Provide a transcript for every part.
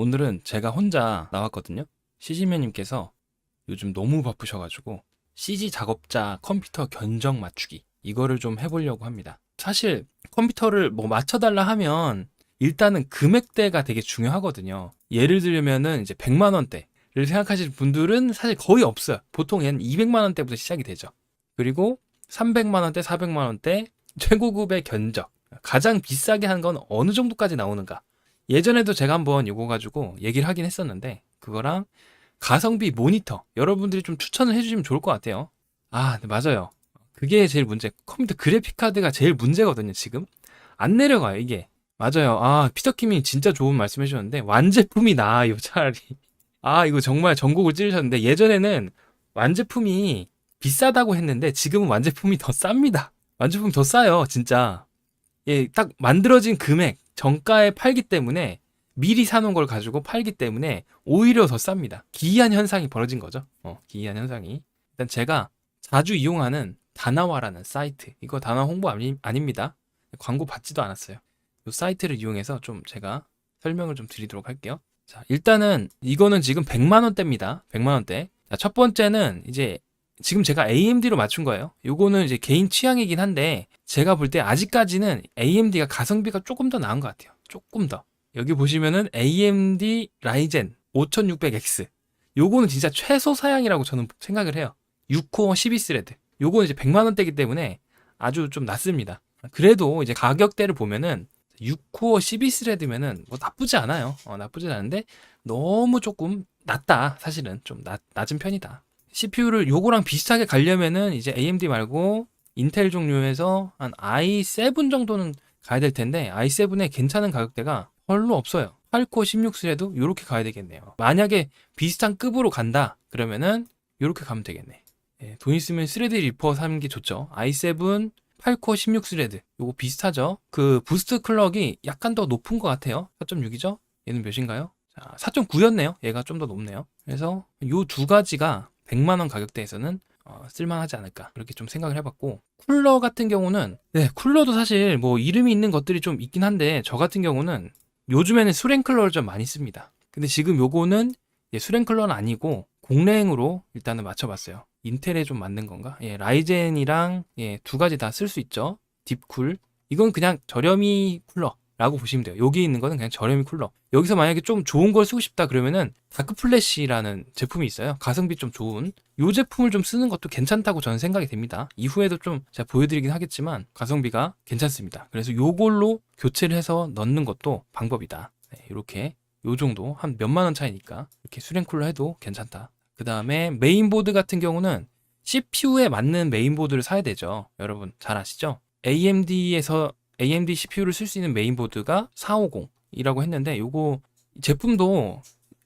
오늘은 제가 혼자 나왔거든요. 시지매님께서 요즘 너무 바쁘셔가지고 CG 작업자 컴퓨터 견적 맞추기 이거를 좀 해보려고 합니다. 사실 컴퓨터를 뭐 맞춰달라 하면 일단은 금액대가 되게 중요하거든요. 예를 들면은 이제 100만 원대를 생각하실 분들은 사실 거의 없어요. 보통 한 200만 원대부터 시작이 되죠. 그리고 300만 원대, 400만 원대 최고급의 견적. 가장 비싸게 한 건 어느 정도까지 나오는가? 예전에도 제가 한번 이거 가지고 얘기를 하긴 했었는데 그거랑 가성비 모니터 여러분들이 좀 추천을 해주시면 좋을 것 같아요. 아, 네, 맞아요. 그게 제일 문제. 컴퓨터 그래픽 카드가 제일 문제거든요. 지금 안 내려가요. 이게 맞아요. 아, 피터킴이 진짜 좋은 말씀 해주셨는데 완제품이 나아요. 차라리. 아, 이거 정말 전곡을 찌르셨는데 예전에는 완제품이 비싸다고 했는데 지금은 완제품이 더 쌉니다. 완제품이 더 싸요. 진짜. 예, 딱 만들어진 금액 정가에 팔기 때문에 미리 사놓은 걸 가지고 팔기 때문에 오히려 더 쌉니다. 기이한 현상이 벌어진 거죠. 어, 기이한 현상이. 일단 제가 자주 이용하는 다나와라는 사이트. 이거 다나와 홍보 아니, 아닙니다. 광고 받지도 않았어요. 이 사이트를 이용해서 좀 제가 설명을 좀 드리도록 할게요. 자, 일단은 이거는 지금 100만 원대입니다. 100만 원대. 자, 첫 번째는 이제 지금 제가 AMD로 맞춘 거예요. 요거는 이제 개인 취향이긴 한데 제가 볼 때 아직까지는 AMD가 가성비가 조금 더 나은 것 같아요. 조금 더. 여기 보시면은 AMD 라이젠 5600X. 요거는 진짜 최소 사양이라고 저는 생각을 해요. 6코어 12스레드. 요거는 이제 100만 원대이기 때문에 아주 좀 낮습니다. 그래도 이제 가격대를 보면은 6코어 12스레드면은 뭐 나쁘지 않아요. 어, 나쁘지 않은데 너무 조금 낮다. 사실은 좀 낮, 낮은 편이다. CPU를 요거랑 비슷하게 가려면은 이제 AMD 말고 인텔 종류에서 한 i7 정도는 가야 될 텐데 i7의 괜찮은 가격대가 별로 없어요. 8코어 16스레드 요렇게 가야 되겠네요. 만약에 비슷한 급으로 간다 그러면은 요렇게 가면 되겠네. 예, 돈 있으면 스레드 리퍼 사는 게 좋죠. i7 8코어 16스레드 요거 비슷하죠. 그 부스트 클럭이 약간 더 높은 것 같아요. 4.6이죠. 얘는 몇인가요? 자, 4.9였네요. 얘가 좀 더 높네요. 그래서 요 두 가지가 100만 원 가격대에서는 어, 쓸만하지 않을까 그렇게 좀 생각을 해봤고 쿨러 같은 경우는 네 쿨러도 사실 뭐 이름이 있는 것들이 좀 있긴 한데 저 같은 경우는 요즘에는 수랭클러를 좀 많이 씁니다. 근데 지금 요거는 예, 수랭클러는 아니고 공랭으로 일단은 맞춰봤어요. 인텔에 좀 맞는 건가? 예, 라이젠이랑 예, 두 가지 다 쓸 수 있죠. 딥쿨. 이건 그냥 저렴이 쿨러 라고 보시면 돼요. 여기 있는 거는 그냥 저렴이 쿨러. 여기서 만약에 좀 좋은 걸 쓰고 싶다 그러면은 다크 플래시라는 제품이 있어요. 가성비 좀 좋은. 요 제품을 좀 쓰는 것도 괜찮다고 저는 생각이 됩니다. 이후에도 좀 제가 보여드리긴 하겠지만 가성비가 괜찮습니다. 그래서 요걸로 교체를 해서 넣는 것도 방법이다. 네, 이렇게 요 정도 한 몇만 원 차이니까 이렇게 수랭쿨러 해도 괜찮다. 그 다음에 메인보드 같은 경우는 CPU에 맞는 메인보드를 사야 되죠. 여러분 잘 아시죠? AMD에서 AMD CPU를 쓸 수 있는 메인보드가 450이라고 했는데 요거 제품도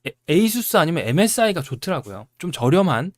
에- ASUS 아니면 MSI가 좋더라고요. 좀 저렴한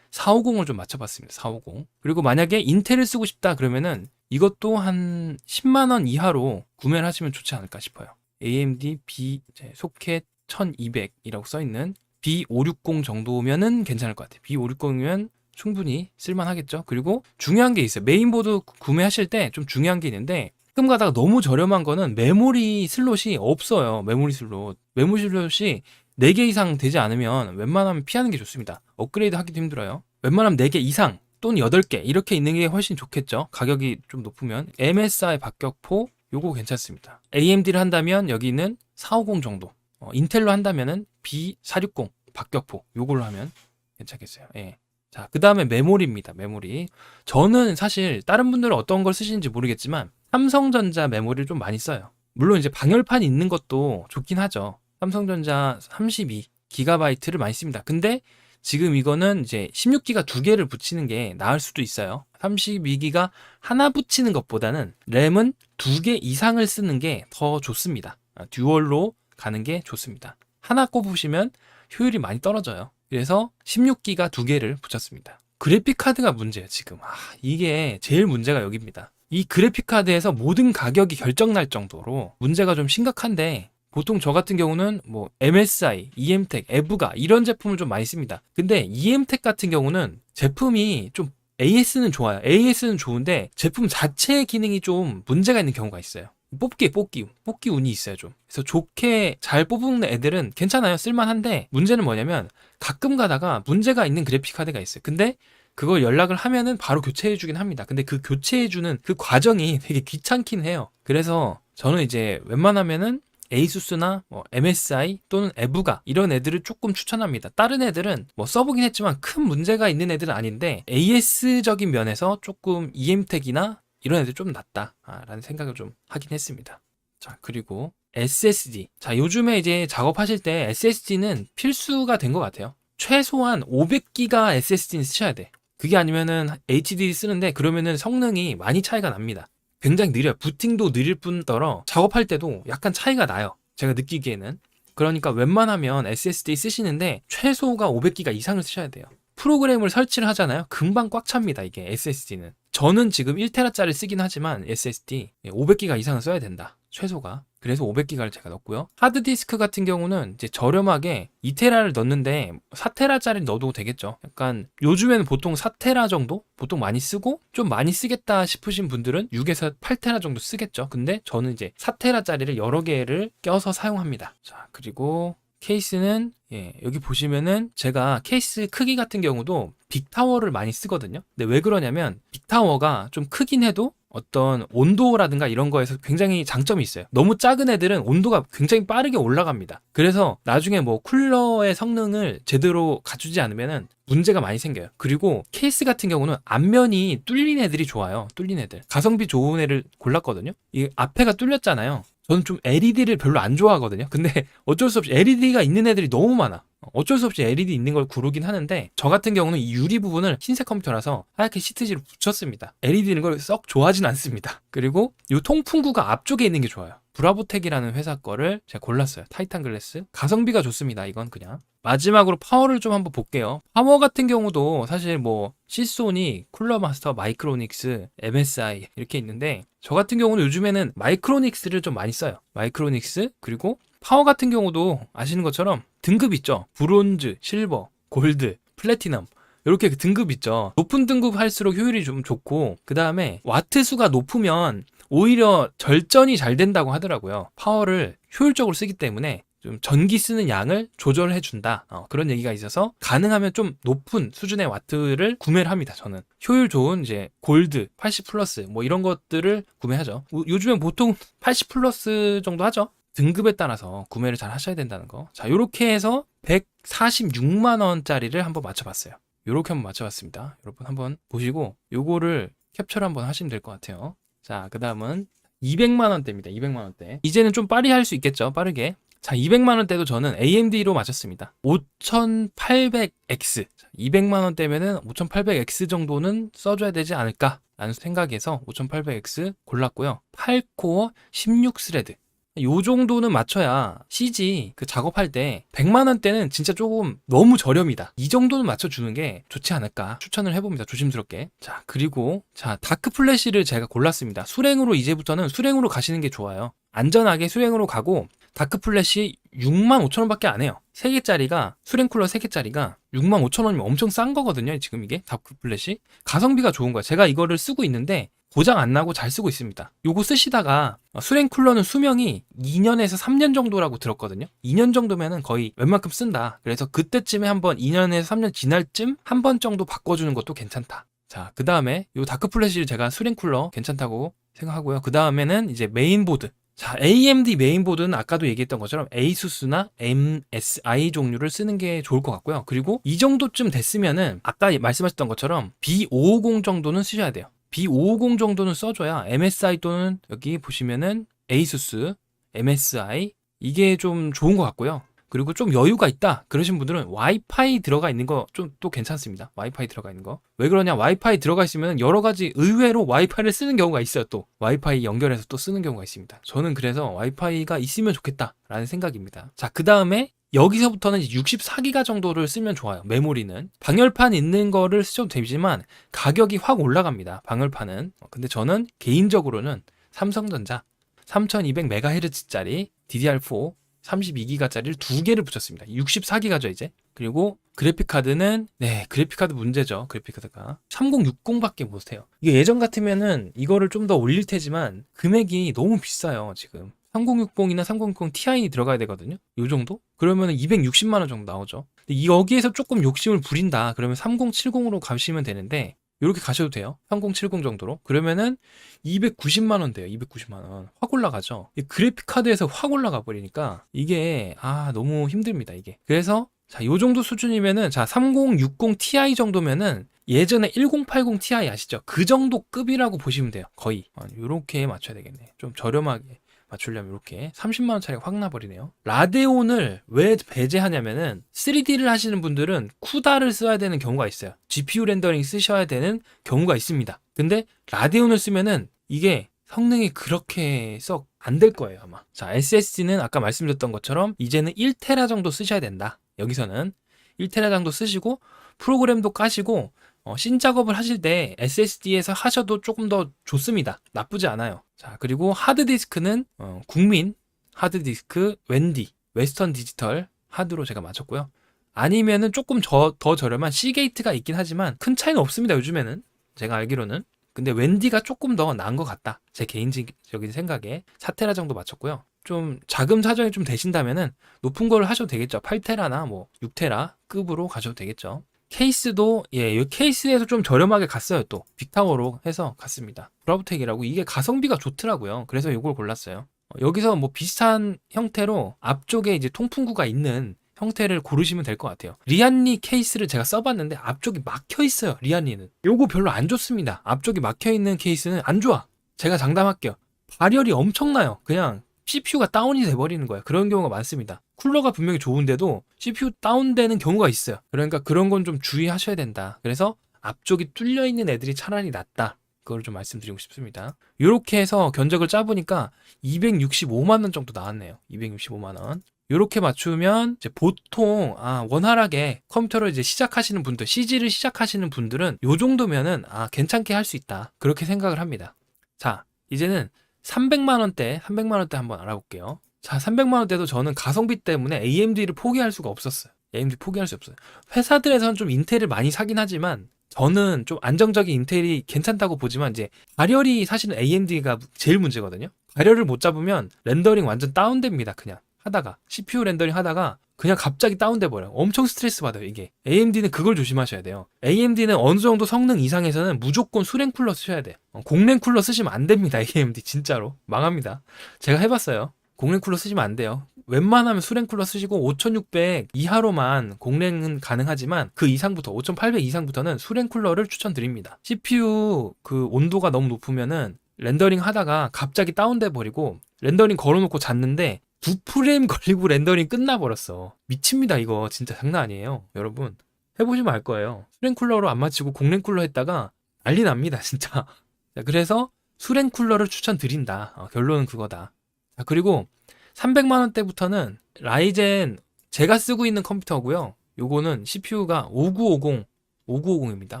450을 좀 맞춰봤습니다. 450. 그리고 만약에 인텔을 쓰고 싶다 그러면은 이것도 한 10만 원 이하로 구매를 하시면 좋지 않을까 싶어요. AMD B 소켓 1200이라고 써 있는 B560 정도면은 괜찮을 것 같아요. B560이면 충분히 쓸만하겠죠. 그리고 중요한 게 있어요. 메인보드 구매하실 때 좀 중요한 게 있는데 가끔 가다가 너무 저렴한 거는 메모리 슬롯이 없어요. 메모리 슬롯. 메모리 슬롯이 4개 이상 되지 않으면 웬만하면 피하는 게 좋습니다. 업그레이드 하기도 힘들어요. 웬만하면 4개 이상 또는 8개 이렇게 있는 게 훨씬 좋겠죠. 가격이 좀 높으면 MSI 박격포 요거 괜찮습니다. AMD를 한다면 여기는 450 정도. 어, 인텔로 한다면은 B460 박격포 요걸로 하면 괜찮겠어요. 예. 자, 그 다음에 메모리입니다. 메모리. 저는 사실 다른 분들은 어떤 걸 쓰시는지 모르겠지만 삼성전자 메모리를 좀 많이 써요. 물론 이제 방열판 있는 것도 좋긴 하죠. 삼성전자 32기가바이트를 많이 씁니다. 근데 지금 이거는 이제 16기가 두 개를 붙이는 게 나을 수도 있어요. 32기가 하나 붙이는 것보다는 램은 두 개 이상을 쓰는 게 더 좋습니다. 아, 듀얼로 가는 게 좋습니다. 하나 꼽으시면 효율이 많이 떨어져요. 그래서 16기가 두 개를 붙였습니다. 그래픽 카드가 문제예요, 지금. 아, 이게 제일 문제가 여기입니다. 이 그래픽 카드에서 모든 가격이 결정날 정도로 문제가 좀 심각한데 보통 저 같은 경우는 뭐 MSI, EMTEC, 에브가 이런 제품을 좀 많이 씁니다. 근데 EMTEC 같은 경우는 제품이 좀 AS는 좋아요. AS는 좋은데 제품 자체의 기능이 좀 문제가 있는 경우가 있어요. 뽑기 뽑기 뽑기 운이 있어요 좀 그래서 좋게 잘 뽑은 애들은 괜찮아요 쓸만한데 문제는 뭐냐면 가끔 가다가 문제가 있는 그래픽 카드가 있어요 근데 그걸 연락을 하면은 바로 교체해 주긴 합니다 근데 그 교체해 주는 그 과정이 되게 귀찮긴 해요 그래서 저는 이제 웬만하면은 에이수스나 뭐 MSI 또는 에브가 이런 애들을 조금 추천합니다. 다른 애들은 뭐 써보긴 했지만 큰 문제가 있는 애들은 아닌데 AS적인 면에서 조금 EM택이나 이런 애들 좀 낫다라는 생각을 좀 하긴 했습니다. 자 그리고 SSD. 자 요즘에 이제 작업하실 때 SSD는 필수가 된 것 같아요. 최소한 500기가 SSD는 쓰셔야 돼. 그게 아니면은 HDD 쓰는데 그러면은 성능이 많이 차이가 납니다. 굉장히 느려요. 부팅도 느릴 뿐더러 작업할 때도 약간 차이가 나요. 제가 느끼기에는. 그러니까 웬만하면 SSD 쓰시는데 최소가 500기가 이상을 쓰셔야 돼요. 프로그램을 설치를 하잖아요. 금방 꽉 찹니다. 이게 SSD는. 저는 지금 1테라짜리 쓰긴 하지만 SSD 500기가 이상은 써야 된다. 최소가. 그래서 500기가를 제가 넣었고요. 하드디스크 같은 경우는 이제 저렴하게 2테라를 넣는데 4테라짜리 넣어도 되겠죠. 약간 요즘에는 보통 4테라 정도? 보통 많이 쓰고 좀 많이 쓰겠다 싶으신 분들은 6에서 8테라 정도 쓰겠죠. 근데 저는 이제 4테라짜리를 여러 개를 껴서 사용합니다. 자, 그리고 케이스는 예, 여기 보시면은 제가 케이스 크기 같은 경우도 빅타워를 많이 쓰거든요. 근데 왜 그러냐면 빅타워가 좀 크긴 해도 어떤 온도라든가 이런 거에서 굉장히 장점이 있어요. 너무 작은 애들은 온도가 굉장히 빠르게 올라갑니다. 그래서 나중에 뭐 쿨러의 성능을 제대로 갖추지 않으면은 문제가 많이 생겨요. 그리고 케이스 같은 경우는 앞면이 뚫린 애들이 좋아요. 뚫린 애들. 가성비 좋은 애를 골랐거든요. 이 앞에가 뚫렸잖아요. 저는 좀 LED를 별로 안 좋아하거든요. 근데 어쩔 수 없이 LED가 있는 애들이 너무 많아. 어쩔 수 없이 LED 있는 걸 고르긴 하는데 저 같은 경우는 이 유리 부분을 흰색 컴퓨터라서 하얗게 시트지로 붙였습니다. LED 있는 걸 썩 좋아하진 않습니다. 그리고 이 통풍구가 앞쪽에 있는 게 좋아요. 브라보텍이라는 회사 거를 제가 골랐어요. 타이탄 글래스. 가성비가 좋습니다. 이건 그냥. 마지막으로 파워를 좀 한번 볼게요. 파워 같은 경우도 사실 뭐 시소니, 쿨러마스터, 마이크로닉스, MSI 이렇게 있는데 저 같은 경우는 요즘에는 마이크로닉스를 좀 많이 써요. 마이크로닉스 그리고 파워 같은 경우도 아시는 것처럼 등급 있죠. 브론즈, 실버, 골드, 플래티넘 이렇게 그 등급 있죠. 높은 등급 할수록 효율이 좀 좋고 그 다음에 와트 수가 높으면 오히려 절전이 잘 된다고 하더라고요. 파워를 효율적으로 쓰기 때문에 좀 전기 쓰는 양을 조절해 준다 어, 그런 얘기가 있어서 가능하면 좀 높은 수준의 와트를 구매를 합니다 저는 효율 좋은 이제 골드 80 플러스 뭐 이런 것들을 구매하죠 요- 요즘엔 보통 80 플러스 정도 하죠 등급에 따라서 구매를 잘 하셔야 된다는 거. 자, 요렇게 해서 146만 원짜리를 한번 맞춰봤어요. 요렇게 한번 맞춰봤습니다. 여러분 한번 보시고 요거를 캡처를 한번 하시면 될 것 같아요. 자, 그 다음은 200만 원대입니다. 200만 원대. 이제는 좀 빠르게 할수 있겠죠. 빠르게. 자, 200만 원대도 저는 AMD로 맞췄습니다. 5800X. 200만 원대면은 5800X 정도는 써줘야 되지 않을까? 라는 생각에서 5800X 골랐고요. 8코어 16스레드. 요 정도는 맞춰야 CG 그 작업할 때 100만 원대는 진짜 조금 너무 저렴이다. 이 정도는 맞춰주는 게 좋지 않을까 추천을 해봅니다. 조심스럽게. 자 그리고 자 다크 플래시를 제가 골랐습니다. 수랭으로 이제부터는 수랭으로 가시는 게 좋아요. 안전하게 수랭으로 가고 다크 플래시 6만 5천 원밖에 안 해요. 3개짜리가 수랭 쿨러 3개짜리가 6만 5천 원이면 엄청 싼 거거든요. 지금 이게 다크 플래시 가성비가 좋은 거야. 제가 이거를 쓰고 있는데 고장 안 나고 잘 쓰고 있습니다. 요거 쓰시다가 수랭 쿨러는 수명이 2년에서 3년 정도라고 들었거든요. 2년 정도면은 거의 웬만큼 쓴다. 그래서 그때쯤에 한번 2년에서 3년 지날 쯤 한 번 정도 바꿔주는 것도 괜찮다. 자, 그 다음에 요 다크 플래시를 제가 수랭 쿨러 괜찮다고 생각하고요. 그 다음에는 이제 메인보드. 자, AMD 메인보드는 아까도 얘기했던 것처럼 ASUS나 MSI 종류를 쓰는 게 좋을 것 같고요. 그리고 이 정도쯤 됐으면은 아까 말씀하셨던 것처럼 B550 정도는 쓰셔야 돼요. B550 정도는 써줘야 MSI 또는 여기 보시면은 ASUS, MSI 이게 좀 좋은 것 같고요. 그리고 좀 여유가 있다 그러신 분들은 와이파이 들어가 있는 거 좀 또 괜찮습니다. 와이파이 들어가 있는 거. 왜 그러냐? 와이파이 들어가 있으면 여러 가지 의외로 와이파이를 쓰는 경우가 있어요. 또 와이파이 연결해서 또 쓰는 경우가 있습니다. 저는 그래서 와이파이가 있으면 좋겠다라는 생각입니다. 자, 그 다음에 여기서부터는 64기가 정도를 쓰면 좋아요. 메모리는 방열판 있는 거를 쓰셔도 되지만 가격이 확 올라갑니다. 방열판은. 어, 근데 저는 개인적으로는 삼성전자 3200MHz짜리 DDR4 32기가짜리를 두 개를 붙였습니다. 64기가죠, 이제. 그리고 그래픽 카드는 네, 그래픽 카드 문제죠. 그래픽 카드가 3060밖에 못 해요. 이게 예전 같으면은 이거를 좀 더 올릴 테지만 금액이 너무 비싸요, 지금. 3060이나 3060 Ti 들어가야 되거든요. 요 정도? 그러면 260만 원 정도 나오죠. 이- 여기에서 조금 욕심을 부린다. 그러면 3070으로 가시면 되는데 이렇게 가셔도 돼요. 3070 정도로. 그러면은 290만 원 돼요. 290만 원. 확 올라가죠. 이 그래픽 카드에서 확 올라가 버리니까 이게 아 너무 힘듭니다. 이게. 그래서 자, 요 정도 수준이면은 자, 3060 Ti 정도면은 예전에 1080 Ti 아시죠? 그 정도 급이라고 보시면 돼요. 거의. 아, 요렇게 맞춰야 되겠네. 좀 저렴하게 맞추려면 이렇게 30만 원짜리가 확 나버리네요. 라데온을 왜 배제하냐면은 3D를 하시는 분들은 쿠다를 써야 되는 경우가 있어요. GPU 렌더링 쓰셔야 되는 경우가 있습니다. 근데 라데온을 쓰면은 이게 성능이 그렇게 썩 안 될 거예요, 아마. 자, SSD는 아까 말씀드렸던 것처럼 이제는 1테라 정도 쓰셔야 된다. 여기서는 1테라 정도 쓰시고 프로그램도 까시고 어, 신 작업을 하실 때 SSD에서 하셔도 조금 더 좋습니다. 나쁘지 않아요. 자, 그리고 하드디스크는 어, 국민 하드디스크 웬디 웨스턴 디지털 하드로 제가 맞췄고요. 아니면은 조금 저, 더 저렴한 시게이트가 있긴 하지만 큰 차이는 없습니다. 요즘에는 제가 알기로는. 근데 웬디가 조금 더 나은 것 같다. 제 개인적인 생각에 4테라 정도 맞췄고요. 좀 자금 사정이 좀 되신다면은 높은 걸 하셔도 되겠죠. 8테라나 뭐 6테라 급으로 가셔도 되겠죠. 케이스도 예, 이 케이스에서 좀 저렴하게 갔어요. 또 빅타워로 해서 갔습니다. 브라우텍이라고 이게 가성비가 좋더라고요. 그래서 이걸 골랐어요. 어, 여기서 뭐 비슷한 형태로 앞쪽에 이제 통풍구가 있는 형태를 고르시면 될 것 같아요. 리안리 케이스를 제가 써봤는데 앞쪽이 막혀 있어요. 리안리는. 요거 별로 안 좋습니다. 앞쪽이 막혀 있는 케이스는 안 좋아. 제가 장담할게요. 발열이 엄청나요. 그냥 CPU가 다운이 돼버리는 거예요. 그런 경우가 많습니다. 쿨러가 분명히 좋은데도 CPU 다운되는 경우가 있어요. 그러니까 그런 건 좀 주의하셔야 된다. 그래서 앞쪽이 뚫려 있는 애들이 차라리 낫다. 그걸 좀 말씀드리고 싶습니다. 이렇게 해서 견적을 짜보니까 265만 원 정도 나왔네요. 265만 원. 이렇게 맞추면 보통 아, 원활하게 컴퓨터를 이제 시작하시는 분들, CG를 시작하시는 분들은 요 정도면은 아, 괜찮게 할 수 있다. 그렇게 생각을 합니다. 자, 이제는 300만 원대, 300만 원대 한번 알아볼게요. 자, 300만 원대도 저는 가성비 때문에 AMD를 포기할 수가 없었어요. AMD 포기할 수 없어요. 회사들에서는 좀 인텔을 많이 사긴 하지만 저는 좀 안정적인 인텔이 괜찮다고 보지만 이제 발열이 사실은 AMD가 제일 문제거든요. 발열을 못 잡으면 렌더링 완전 다운됩니다. 그냥 하다가 CPU 렌더링 하다가 그냥 갑자기 다운돼 버려요. 엄청 스트레스 받아요, 이게. AMD는 그걸 조심하셔야 돼요. AMD는 어느 정도 성능 이상에서는 무조건 수랭 쿨러 쓰셔야 돼요. 어, 공랭 쿨러 쓰시면 안 됩니다, AMD. 진짜로. 망합니다. 제가 해봤어요. 공랭 쿨러 쓰시면 안 돼요. 웬만하면 수랭 쿨러 쓰시고 5600 이하로만 공랭은 가능하지만 그 이상부터 5800 이상부터는 수랭 쿨러를 추천드립니다. CPU 그 온도가 너무 높으면은 렌더링 하다가 갑자기 다운돼 버리고 렌더링 걸어놓고 잤는데 두 프레임 걸리고 렌더링 끝나버렸어. 미칩니다 이거 진짜 장난 아니에요 여러분 해보시면 알 거예요. 수랭 쿨러로 안 맞추고 공랭 쿨러 했다가 난리 납니다 진짜. 자, 그래서 수랭 쿨러를 추천드린다. 어, 결론은 그거다. 자, 그리고 300만 원대부터는 라이젠 제가 쓰고 있는 컴퓨터고요. 요거는 CPU가 5950 5950입니다.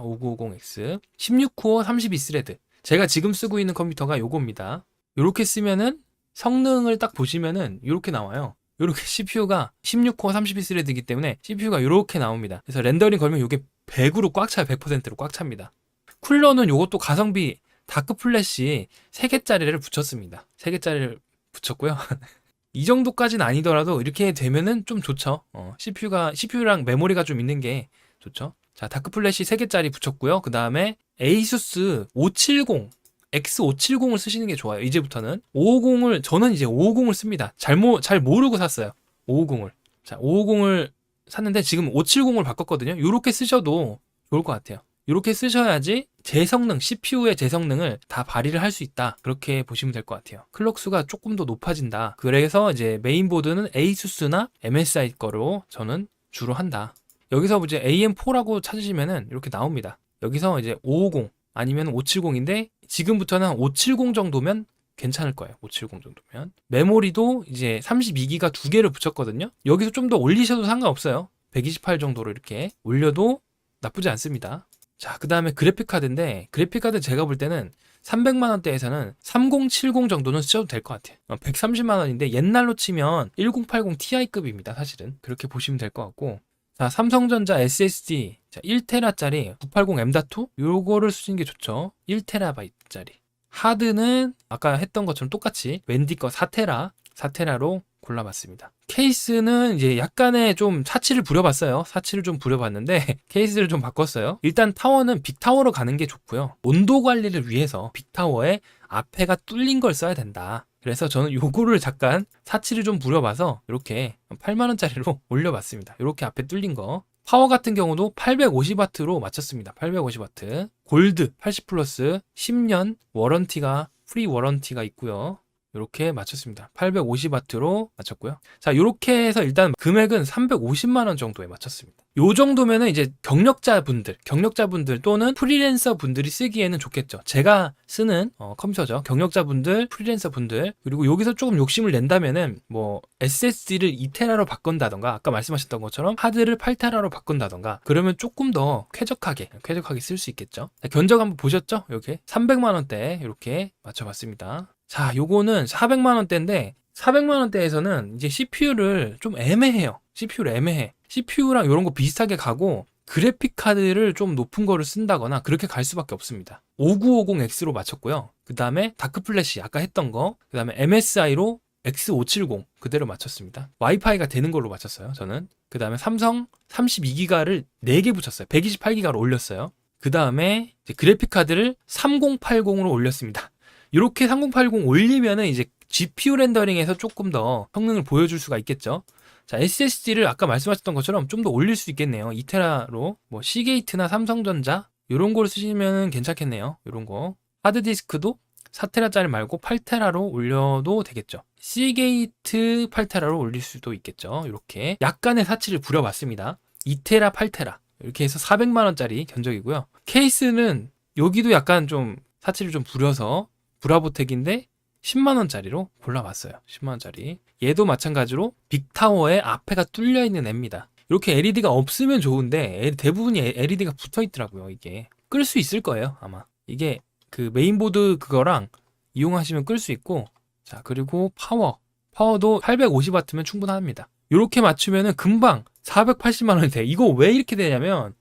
5950X 16코어 32스레드. 제가 지금 쓰고 있는 컴퓨터가 요겁니다. 요렇게 쓰면은 성능을 딱 보시면은 요렇게 나와요. 요렇게 CPU가 16코어 32스레드이기 때문에 CPU가 요렇게 나옵니다. 그래서 렌더링 걸면 요게 100으로 꽉 차요. 100%로 꽉 찹니다. 쿨러는 요것도 가성비 다크 플래시 3개짜리를 붙였습니다. 3개짜리를 붙였고요. 이 정도까지는 아니더라도 이렇게 되면은 좀 좋죠. 어, CPU가 CPU랑 메모리가 좀 있는 게 좋죠. 자, 다크 플래시 3개짜리 붙였고요. 그 다음에 에이수스 570 X570을 쓰시는 게 좋아요. 이제부터는 550을 저는 이제 550을 씁니다. 잘모 잘 모르고 샀어요. 550을. 자, 550을 샀는데 지금 570을 바꿨거든요. 이렇게 쓰셔도 좋을 것 같아요. 이렇게 쓰셔야지 제 성능, CPU의 제 성능을 다 발휘를 할 수 있다. 그렇게 보시면 될 것 같아요. 클럭 수가 조금 더 높아진다. 그래서 이제 메인보드는 ASUS나 MSI 거로 저는 주로 한다. 여기서 이제 AM4라고 찾으시면은 이렇게 나옵니다. 여기서 이제 550 아니면 570인데 지금부터는 570 정도면 괜찮을 거예요. 570 정도면. 메모리도 이제 32기가 두 개를 붙였거든요. 여기서 좀 더 올리셔도 상관없어요. 128 정도로 이렇게 올려도 나쁘지 않습니다. 자, 그 다음에 그래픽 카드인데, 그래픽 카드 제가 볼 때는 300만 원대에서는 3070 정도는 쓰셔도 될 것 같아요. 130만 원인데 옛날로 치면 1080 Ti급입니다. 사실은 그렇게 보시면 될 것 같고 자 삼성전자 SSD 자 1테라짜리 980M.2 요거를 쓰시는 게 좋죠. 1테라바이트짜리 하드는 아까 했던 것처럼 똑같이 웬디 거 4테라 4테라로 골라봤습니다. 케이스는 이제 약간의 좀 사치를 부려봤어요. 사치를 좀 부려봤는데 케이스를 좀 바꿨어요. 일단 타워는 빅타워로 가는 게 좋고요. 온도 관리를 위해서 빅타워에 앞에가 뚫린 걸 써야 된다. 그래서 저는 요거를 잠깐 사치를 좀 부려봐서 이렇게 8만원짜리로 올려봤습니다. 이렇게 앞에 뚫린 거. 파워 같은 경우도 850W로 맞췄습니다. 850W. 골드 80 플러스 10년 워런티가 프리 워런티가 있고요. 이렇게 맞췄습니다. 850W로 맞췄고요. 자, 이렇게 해서 일단 금액은 350만 원 정도에 맞췄습니다. 요 정도면은 이제 경력자분들, 경력자분들 또는 프리랜서 분들이 쓰기에는 좋겠죠. 제가 쓰는 어, 컴퓨터죠. 경력자분들, 프리랜서 분들 그리고 여기서 조금 욕심을 낸다면은 뭐 SSD를 2테라로 바꾼다던가 아까 말씀하셨던 것처럼 하드를 8테라로 바꾼다던가 그러면 조금 더 쾌적하게 쾌적하게 쓸 수 있겠죠. 자, 견적 한번 보셨죠? 이렇게 300만 원대 이렇게 맞춰봤습니다. 자, 요거는 400만 원대인데 400만 원대에서는 이제 CPU를 좀 애매해요. CPU를 애매해. CPU랑 이런 거 비슷하게 가고 그래픽 카드를 좀 높은 거를 쓴다거나 그렇게 갈 수밖에 없습니다. 5950X로 맞췄고요. 그 다음에 다크 플래시 아까 했던 거, 그 다음에 MSI로 X570 그대로 맞췄습니다. 와이파이가 되는 걸로 맞췄어요. 저는. 그 다음에 삼성 32기가를 4개 붙였어요. 128기가로 올렸어요. 그 다음에 그래픽 카드를 3080으로 올렸습니다. 이렇게 3080 올리면은 이제 GPU 렌더링에서 조금 더 성능을 보여줄 수가 있겠죠. 자, SSD를 아까 말씀하셨던 것처럼 좀 더 올릴 수 있겠네요. 2테라로 뭐 시게이트나 삼성전자 이런 걸 쓰시면 괜찮겠네요. 이런 거. 하드디스크도 4테라짜리 말고 8테라로 올려도 되겠죠. 시게이트 8테라로 올릴 수도 있겠죠. 이렇게 약간의 사치를 부려봤습니다. 2테라, 8테라 이렇게 해서 400만 원짜리 견적이고요. 케이스는 여기도 약간 좀 사치를 좀 부려서 브라보텍인데 10만 원짜리로 골라봤어요. 10만 원짜리. 얘도 마찬가지로 빅타워에 앞에가 뚫려 있는 애입니다. 이렇게 LED가 없으면 좋은데 대부분이 LED가 붙어 있더라고요. 이게 끌 수 있을 거예요. 아마 이게 그 메인보드 그거랑 이용하시면 끌 수 있고 자 그리고 파워 파워도 850W면 충분합니다. 이렇게 맞추면은 금방 480만 원이 돼. 이거 왜 이렇게 되냐면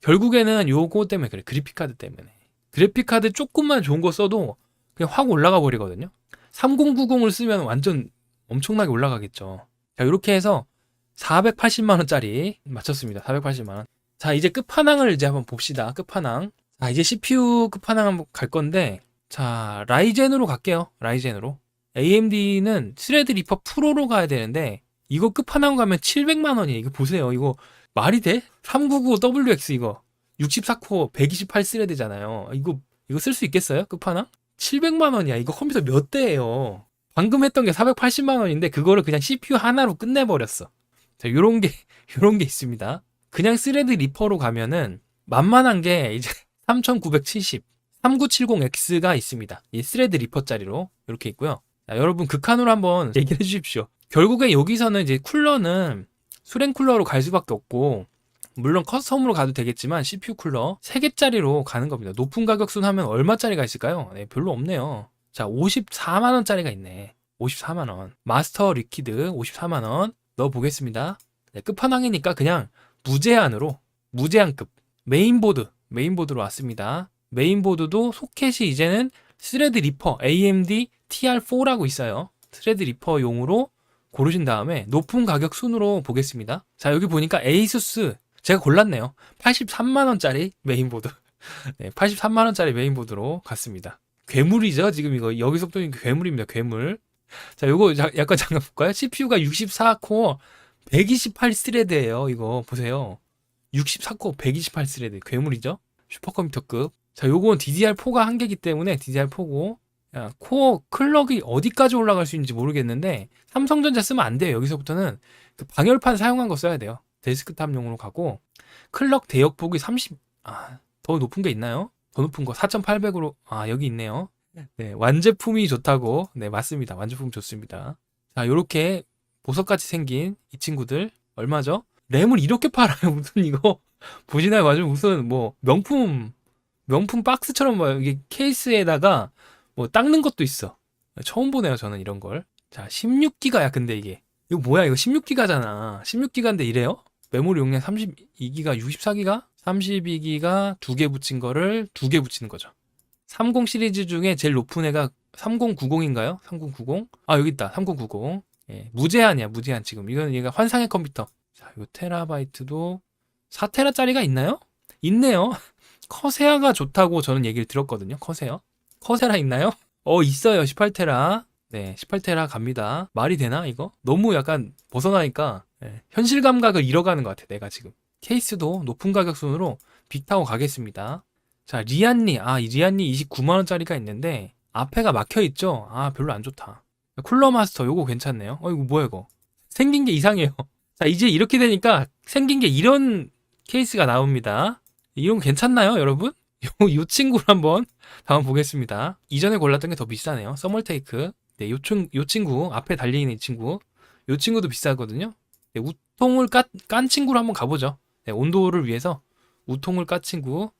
결국에는 요거 때문에 그래. 그래픽 카드 때문에. 그래픽 카드 조금만 좋은 거 써도 그냥 확 올라가 버리거든요. 3090을 쓰면 완전 엄청나게 올라가겠죠. 자, 이렇게 해서 480만 원짜리 맞췄습니다. 480만 원. 자, 이제 끝판왕을 이제 한번 봅시다. 끝판왕. 자, 이제 CPU 끝판왕 한번 갈 건데 자, 라이젠으로 갈게요. 라이젠으로. AMD는 스레드 리퍼 프로로 가야 되는데 이거 끝판왕 가면 700만 원이에요. 이거 보세요. 이거 말이 돼? 399WX 이거 64코어 128 스레드잖아요. 이거 이거 쓸 수 있겠어요? 끝판왕? 700만 원이야. 이거 컴퓨터 몇 대예요? 방금 했던 게 480만 원인데 그거를 그냥 CPU 하나로 끝내버렸어. 자, 요런 게 요런 게 있습니다. 그냥 스레드 리퍼로 가면은 만만한 게 이제 3970 3970X가 있습니다. 이 스레드 리퍼짜리로 이렇게 있고요. 자, 여러분 극한으로 한번 얘기해 주십시오. 결국에 여기서는 이제 쿨러는 수랭 쿨러로 갈 수밖에 없고 물론 커스텀으로 가도 되겠지만 CPU 쿨러 3개짜리로 가는 겁니다. 높은 가격 순 하면 얼마짜리가 있을까요? 네, 별로 없네요. 자, 54만 원짜리가 있네. 54만 원. 마스터 리퀴드 54만 원 넣어 보겠습니다. 네, 끝판왕이니까 그냥 무제한으로 무제한급 메인보드 메인보드로 왔습니다. 메인보드도 소켓이 이제는 스레드 리퍼 AMD TR4라고 있어요. 스레드 리퍼용으로 고르신 다음에 높은 가격 순으로 보겠습니다. 자, 여기 보니까 에이수스 제가 골랐네요. 83만 원짜리 메인보드. 네, 83만 원짜리 메인보드로 갔습니다. 괴물이죠, 지금 이거. 여기서부터 괴물입니다, 괴물. 자, 요거 자, 약간 잠깐 볼까요? CPU가 64코어 128 스레드예요. 이거 보세요. 64코어 128 스레드. 괴물이죠? 슈퍼컴퓨터급. 자, 요건 DDR4가 한계기 때문에 DDR4고 야, 코어 클럭이 어디까지 올라갈 수 있는지 모르겠는데 삼성전자 쓰면 안 돼요. 여기서부터는 그 방열판 사용한 거 써야 돼요. 데스크탑용으로 가고 클럭 대역폭이 30, 아, 더 높은 게 있나요? 더 높은 거 4,800으로 아 여기 있네요. 네 완제품이 좋다고 네 맞습니다. 완제품 좋습니다. 자 요렇게 보석같이 생긴 이 친구들 얼마죠? 램을 이렇게 팔아요 무슨 이거 보시나요? 맞으면 무슨 뭐 명품 명품 박스처럼 뭐 이게 케이스에다가 뭐 닦는 것도 있어. 처음 보네요, 저는 이런 걸. 자, 16기가야, 근데 이게. 이거 뭐야, 이거 16기가잖아. 16기가인데 이래요? 메모리 용량 32기가, 64기가? 32기가 두 개 붙인 거를 두 개 붙이는 거죠. 30 시리즈 중에 제일 높은 애가 3090인가요? 3090? 아, 여기 있다. 3090. 예, 무제한이야, 무제한 지금. 이건 얘가 환상의 컴퓨터. 자, 이거 테라바이트도 4테라짜리가 있나요? 있네요. 커세어가 좋다고 저는 얘기를 들었거든요. 커세어. 커세라 있나요? 어, 있어요. 18테라. 네, 18테라 갑니다. 말이 되나, 이거? 너무 약간 벗어나니까, 예, 현실 감각을 잃어가는 것 같아, 내가 지금. 케이스도 높은 가격 순으로 빅타워 가겠습니다. 자, 리안리. 아, 이 리안리 29만원짜리가 있는데, 앞에가 막혀있죠? 아, 별로 안 좋다. 쿨러 마스터, 요거 괜찮네요. 어, 이거 뭐야, 이거? 생긴 게 이상해요. 자, 이제 이렇게 되니까 생긴 게 이런 케이스가 나옵니다. 이런 거 괜찮나요, 여러분? 요, 요 친구를 한번 다음 보겠습니다. 이전에 골랐던 게 더 비싸네요. 서멀테이크. 네, 요, 친, 요 친구, 앞에 달려있는 이 친구. 요 친구도 비싸거든요. 네, 우통을 깐, 깐 친구로 한번 가보죠. 네, 온도를 위해서 우통을 깐 친구.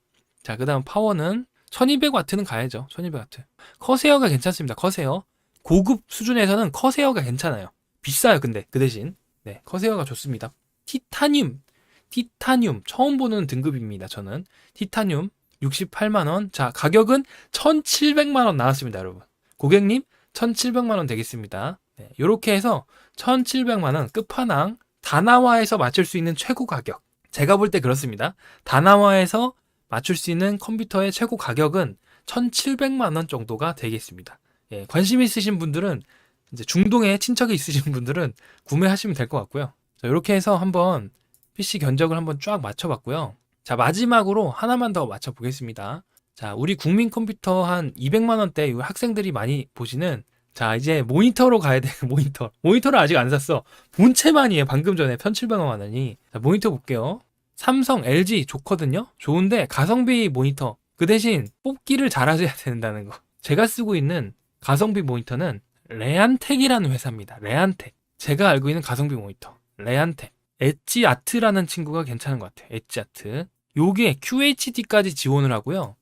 자, 그 다음 파워는 1200W는 가야죠. 1200W. 커세어가 괜찮습니다. 커세어. 고급 수준에서는 커세어가 괜찮아요. 비싸요, 근데. 그 대신. 네, 커세어가 좋습니다. 티타늄. 티타늄. 처음 보는 등급입니다, 저는. 티타늄. 68만원. 자, 가격은 1700만원 나왔습니다, 여러분. 고객님, 1700만원 되겠습니다. 네, 요렇게 해서 1700만 원 끝판왕. 다나와에서 맞출 수 있는 최고 가격. 제가 볼 때 그렇습니다. 다나와에서 맞출 수 있는 컴퓨터의 최고 가격은 1700만 원 정도가 되겠습니다. 예, 관심 있으신 분들은 이제 중동에 친척이 있으신 분들은 구매하시면 될 것 같고요. 자, 이렇게 해서 한번 PC 견적을 한번 쫙 맞춰봤고요. 자, 마지막으로 하나만 더 맞춰보겠습니다. 자, 우리 국민 컴퓨터 한 200만 원대 학생들이 많이 보시는 자, 이제 모니터로 가야 돼, 모니터. 모니터를 아직 안 샀어. 본체만이에요, 방금 전에 1700만 원이. 자, 모니터 볼게요. 삼성, LG 좋거든요? 좋은데, 가성비 모니터. 그 대신 뽑기를 잘하셔야 된다는 거. 제가 쓰고 있는 가성비 모니터는 레안텍이라는 회사입니다. 레안텍. 제가 알고 있는 가성비 모니터. 레안텍. 엣지 아트라는 친구가 괜찮은 것 같아요. 엣지 아트. 요게 QHD까지 지원을 하고요.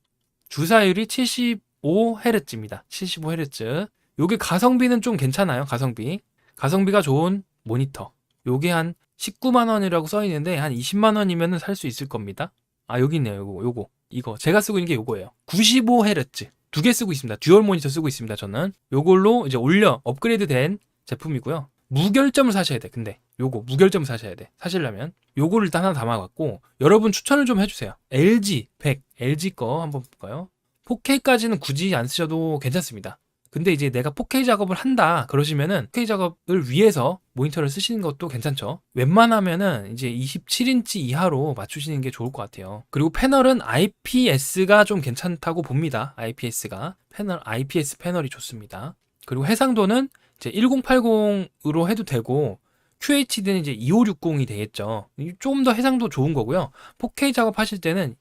주사율이 75Hz입니다. 75Hz. 요게 가성비는 좀 괜찮아요. 가성비. 가성비가 좋은 모니터. 요게 한 19만 원이라고 써 있는데 한 20만 원이면 살 수 있을 겁니다. 아, 여기 있네요. 요거. 요거. 이거 제가 쓰고 있는 게 요거예요. 95Hz. 두 개 쓰고 있습니다. 듀얼 모니터 쓰고 있습니다. 저는 요걸로 이제 올려 업그레이드 된 제품이고요. 무결점을 사셔야 돼. 근데 요거 무결점 사셔야 돼. 사시려면 요거를 일단 하나 담아갖고 여러분 추천을 좀 해주세요. LG 100 LG 거 한번 볼까요? 4K까지는 굳이 안 쓰셔도 괜찮습니다. 근데 이제 내가 4K 작업을 한다 그러시면은 4K 작업을 위해서 모니터를 쓰시는 것도 괜찮죠. 웬만하면은 이제 27인치 이하로 맞추시는 게 좋을 것 같아요. 그리고 패널은 IPS가 좀 괜찮다고 봅니다. IPS가 패널 IPS 패널이 좋습니다. 그리고 해상도는 이제 1080으로 해도 되고 QHD는 이제 2560이 되겠죠. 좀 더 해상도 좋은 거고요. 4K 작업하실 때는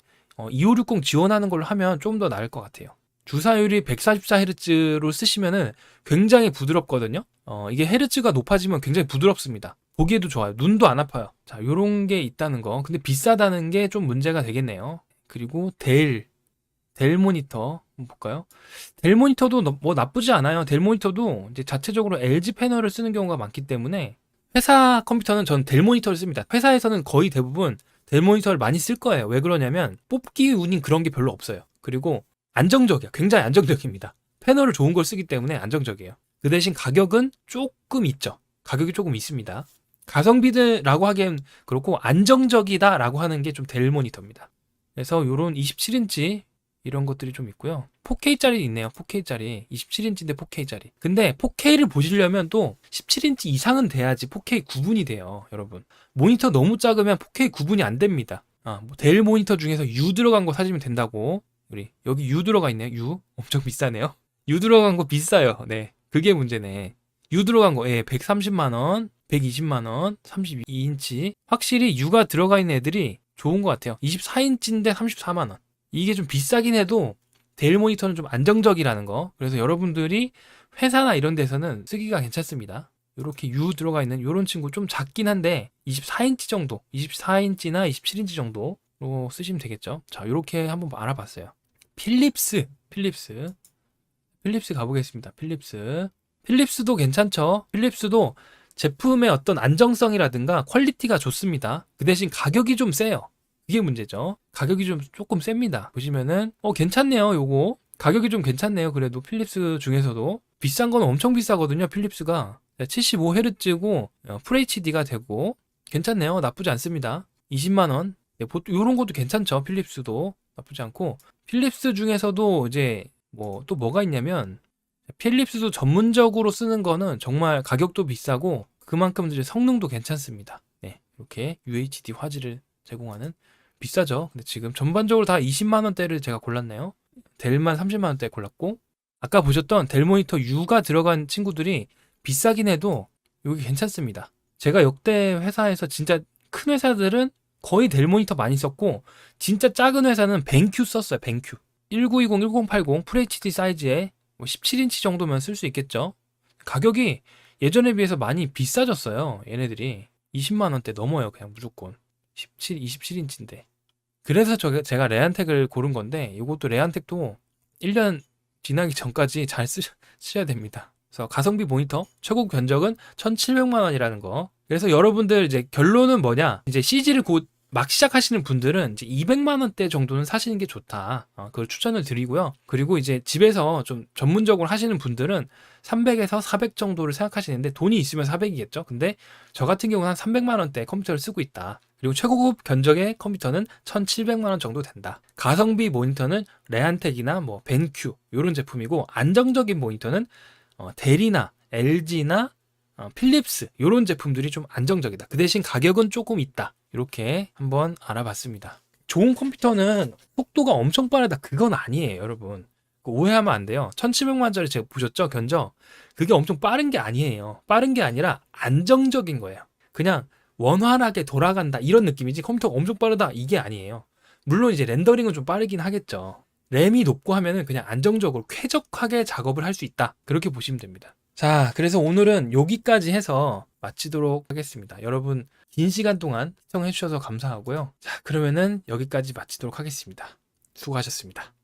2560 지원하는 걸로 하면 좀 더 나을 것 같아요. 주사율이 144Hz로 쓰시면은 굉장히 부드럽거든요. 어, 이게 헤르츠가 높아지면 굉장히 부드럽습니다. 보기에도 좋아요. 눈도 안 아파요. 자, 요런 게 있다는 거. 근데 비싸다는 게 좀 문제가 되겠네요. 그리고 델, 델 모니터 볼까요? 델 모니터도 너- 뭐 나쁘지 않아요. 델 모니터도 이제 자체적으로 LG 패널을 쓰는 경우가 많기 때문에 회사 컴퓨터는 전 델 모니터를 씁니다. 회사에서는 거의 대부분 델 모니터를 많이 쓸 거예요. 왜 그러냐면 뽑기 운인 그런 게 별로 없어요. 그리고 안정적이야. 굉장히 안정적입니다. 패널을 좋은 걸 쓰기 때문에 안정적이에요. 그 대신 가격은 조금 있죠. 가격이 조금 있습니다. 가성비드라고 하기엔 그렇고 안정적이다라고 하는 게 좀 델 모니터입니다. 그래서 요런 27인치 이런 것들이 좀 있고요. 4K짜리 있네요. 4K짜리. 27인치인데 4K짜리. 근데 4K를 보시려면 또 17인치 이상은 돼야지 4K 구분이 돼요. 여러분. 모니터 너무 작으면 4K 구분이 안 됩니다. 아, 뭐 델 모니터 중에서 U 들어간 거 사시면 된다고. 우리 여기 U 들어가 있네요. U 엄청 비싸네요. U 들어간 거 비싸요. 네, 그게 문제네. U 들어간 거, 예, 130만 원, 120만 원, 32인치. 확실히 U가 들어가 있는 애들이 좋은 것 같아요. 24인치인데 34만 원. 이게 좀 비싸긴 해도 델 모니터는 좀 안정적이라는 거. 그래서 여러분들이 회사나 이런 데서는 쓰기가 괜찮습니다. 이렇게 U 들어가 있는 이런 친구 좀 작긴 한데 24인치 정도, 24인치나 27인치 정도 로 쓰시면 되겠죠. 자, 이렇게 한번 알아봤어요. 필립스, 필립스, 필립스 가보겠습니다. 필립스, 필립스도 괜찮죠. 필립스도 제품의 어떤 안정성이라든가 퀄리티가 좋습니다. 그 대신 가격이 좀 세요. 그게 문제죠. 가격이 좀 조금 셉니다. 보시면은 어 괜찮네요. 요거 가격이 좀 괜찮네요. 그래도 필립스 중에서도 비싼 건 엄청 비싸거든요. 필립스가 75Hz고 FHD가 되고 괜찮네요. 나쁘지 않습니다. 20만 원. 네, 보통 이런 것도 괜찮죠. 필립스도 나쁘지 않고 필립스 중에서도 이제 뭐 또 뭐가 있냐면 필립스도 전문적으로 쓰는 거는 정말 가격도 비싸고 그만큼 이제 성능도 괜찮습니다. 네, 이렇게 UHD 화질을 제공하는 비싸죠. 근데 지금 전반적으로 다 20만 원대를 제가 골랐네요. 델만 30만 원대 골랐고 아까 보셨던 델 모니터 U가 들어간 친구들이 비싸긴 해도 여기 괜찮습니다. 제가 역대 회사에서 진짜 큰 회사들은 거의 델 모니터 많이 썼고 진짜 작은 회사는 벤큐 썼어요. 벤큐. 1920, 1080 FHD 사이즈에 뭐 17인치 정도면 쓸 수 있겠죠. 가격이 예전에 비해서 많이 비싸졌어요. 얘네들이 20만 원대 넘어요. 그냥 무조건 17, 27인치인데. 그래서 저, 제가 레안텍을 고른 건데 이것도 레안텍도 1년 지나기 전까지 잘 쓰, 쓰셔야 됩니다. 그래서 가성비 모니터 최고 견적은 1,700만 원이라는 거. 그래서 여러분들 이제 결론은 뭐냐? 이제 CG를 곧 막 시작하시는 분들은 이제 200만 원대 정도는 사시는 게 좋다. 어, 그걸 추천을 드리고요. 그리고 이제 집에서 좀 전문적으로 하시는 분들은 300에서 400 정도를 생각하시는데 돈이 있으면 400이겠죠. 근데 저 같은 경우는 한 300만 원대 컴퓨터를 쓰고 있다. 그리고 최고급 견적의 컴퓨터는 1,700만 원 정도 된다. 가성비 모니터는 레안텍이나 뭐 벤큐 이런 제품이고 안정적인 모니터는 어, 델이나 LG나 어, 필립스 이런 제품들이 좀 안정적이다. 그 대신 가격은 조금 있다. 이렇게 한번 알아봤습니다. 좋은 컴퓨터는 속도가 엄청 빠르다. 그건 아니에요, 여러분. 그거 오해하면 안 돼요. 1700만원짜리 제가 보셨죠? 견적. 그게 엄청 빠른 게 아니에요. 빠른 게 아니라 안정적인 거예요. 그냥 원활하게 돌아간다. 이런 느낌이지 컴퓨터가 엄청 빠르다. 이게 아니에요. 물론 이제 렌더링은 좀 빠르긴 하겠죠. 램이 높고 하면은 그냥 안정적으로 쾌적하게 작업을 할 수 있다. 그렇게 보시면 됩니다. 자, 그래서 오늘은 여기까지 해서 마치도록 하겠습니다. 여러분, 긴 시간 동안 시청해주셔서 감사하고요. 자, 그러면은 여기까지 마치도록 하겠습니다. 수고하셨습니다.